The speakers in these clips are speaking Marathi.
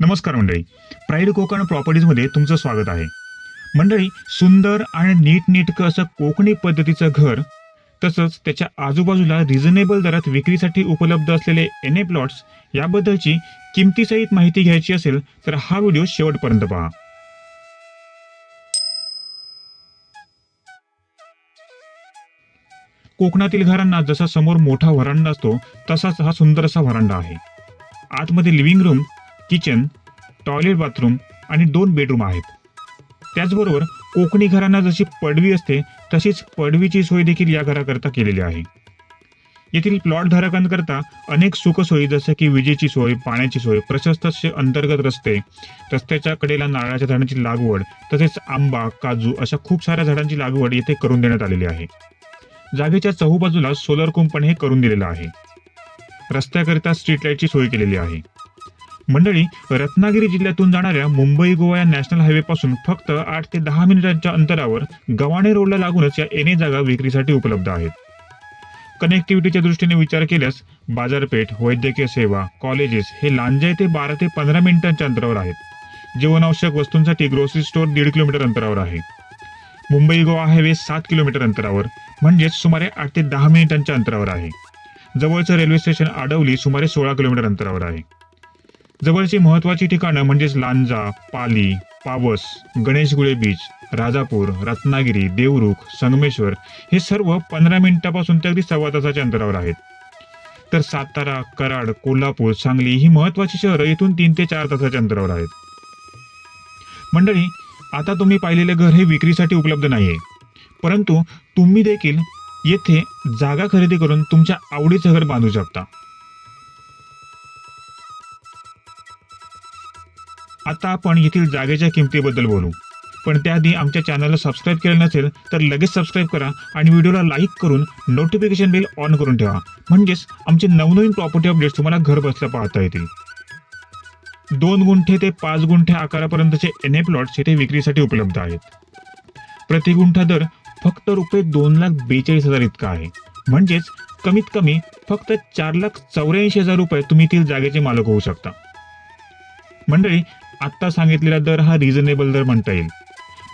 नमस्कार मंडळी. प्राईड कोकण प्रॉपर्टीजमध्ये तुमचं स्वागत आहे. मंडळी सुंदर आणि नीटनेटकं असं कोकणी पद्धतीचं घर तसंच त्याच्या आजूबाजूला रिझनेबल दरात विक्रीसाठी उपलब्ध असलेले एन ए प्लॉट्स याबद्दलची किमतीसहित माहिती घ्यायची असेल तर हा व्हिडिओ शेवटपर्यंत पहा. कोकणातील घरांना जसा समोर मोठा व्हरांडा असतो तसाच हा सुंदर असा व्हरांडा आहे. आतमध्ये living room kitchen toilet bathroom आणि दोन बेडरूम आहेत. त्याचबरोबर कोकणी घरांना जशी पडवी असते तशीच पडवीची सोय देखील या घराकरता केलेली आहे. येथील प्लॉट धारकांकरता अनेक सुखसोयी जसं की विजेची सोय पाण्याची सोय प्रशस्त असे अंतर्गत रस्ते रस्त्याच्या कडेला नारळाच्या झाडांची लागवड तसेच आंबा काजू अशा खूप साऱ्या झाडांची लागवड येथे करून देण्यात आलेली आहे. जागेच्या चहूबाजूला सोलर कुंपण हे करून दिलेलं आहे. रस्त्याकरिता स्ट्रीट लाईटची सोय केलेली आहे. मंडळी रत्नागिरी जिल्ह्यातून जाणाऱ्या मुंबई गोवा या नॅशनल हायवेपासून फक्त आठ ते दहा मिनिटांच्या अंतरावर गव्हाणे रोडला लागूनच या एने जागा विक्रीसाठी उपलब्ध आहेत. कनेक्टिव्हिटीच्या दृष्टीने विचार केल्यास बाजारपेठ वैद्यकीय सेवा कॉलेजेस हे लांजा येथे बारा ते पंधरा मिनिटांच्या अंतरावर आहेत. जीवनावश्यक वस्तूंसाठी ग्रोसरी स्टोअर दीड किलोमीटर अंतरावर आहे. मुंबई गोवा हायवे सात किलोमीटर अंतरावर म्हणजेच सुमारे आठ ते दहा मिनिटांच्या अंतरावर आहे. जवळचं रेल्वे स्टेशन आडवली सुमारे सोळा किलोमीटर अंतरावर आहे. जवळची महत्वाची ठिकाणं म्हणजेच लांजा पाली पावस गणेशगुळे बीच राजापूर रत्नागिरी देवरुख संगमेश्वर हे सर्व पंधरा मिनिटापासून ते अगदी सव्वा तासाच्या अंतरावर आहेत. तर सातारा कराड कोल्हापूर सांगली ही महत्वाची शहरं इथून तीन ते चार तासाच्या अंतरावर आहेत. मंडळी आता तुम्ही पाहिलेले घर हे विक्रीसाठी उपलब्ध नाहीये. परंतु तुम्ही देखील येथे जागा खरेदी करून तुमच्या आवडीचं घर बांधू शकता. आता आपण येथील जागेच्या किमतीबद्दल बोलू. पण त्याआधी आमच्या चॅनलला सबस्क्राईब केलं नसेल तर लगेच सबस्क्राईब करा आणि व्हिडिओला लाईक करून नोटिफिकेशन बिल ऑन करून ठेवा. म्हणजेच आमचे नवनवीन प्रॉपर्टी अपडेट्स तुम्हाला घर बसल्या पाहता येतील. दोन गुंठे ते पाच गुंठे आकारापर्यंतचे एन ए प्लॉट्स येथे विक्रीसाठी उपलब्ध आहेत. प्रति गुंठा दर फक्त रुपये दोन लाख बेचाळीस हजार इतका आहे. म्हणजेच कमीत कमी फक्त चार लाख चौऱ्याऐंशी हजार रुपये तुम्ही येथील जागेचे मालक होऊ शकता. मंडळी आत्ता सांगितलेला दर हा रिझनेबल दर म्हणता येईल.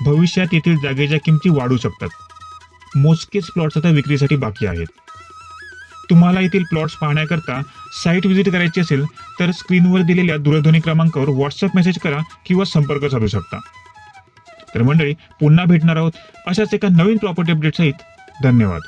भविष्यात येथील जागेच्या किमती वाढू शकतात. मोजकेच प्लॉट्स आता विक्रीसाठी बाकी आहेत. तुम्हाला येथील प्लॉट्स पाहण्याकरता साईट व्हिजिट करायची असेल तर स्क्रीनवर दिलेल्या दूरध्वनी क्रमांकावर व्हॉट्सअप मेसेज करा किंवा संपर्क साधू शकता. तर मंडळी पुन्हा भेटणार आहोत अशाच एका नवीन प्रॉपर्टी अपडेटसहित धन्यवाद.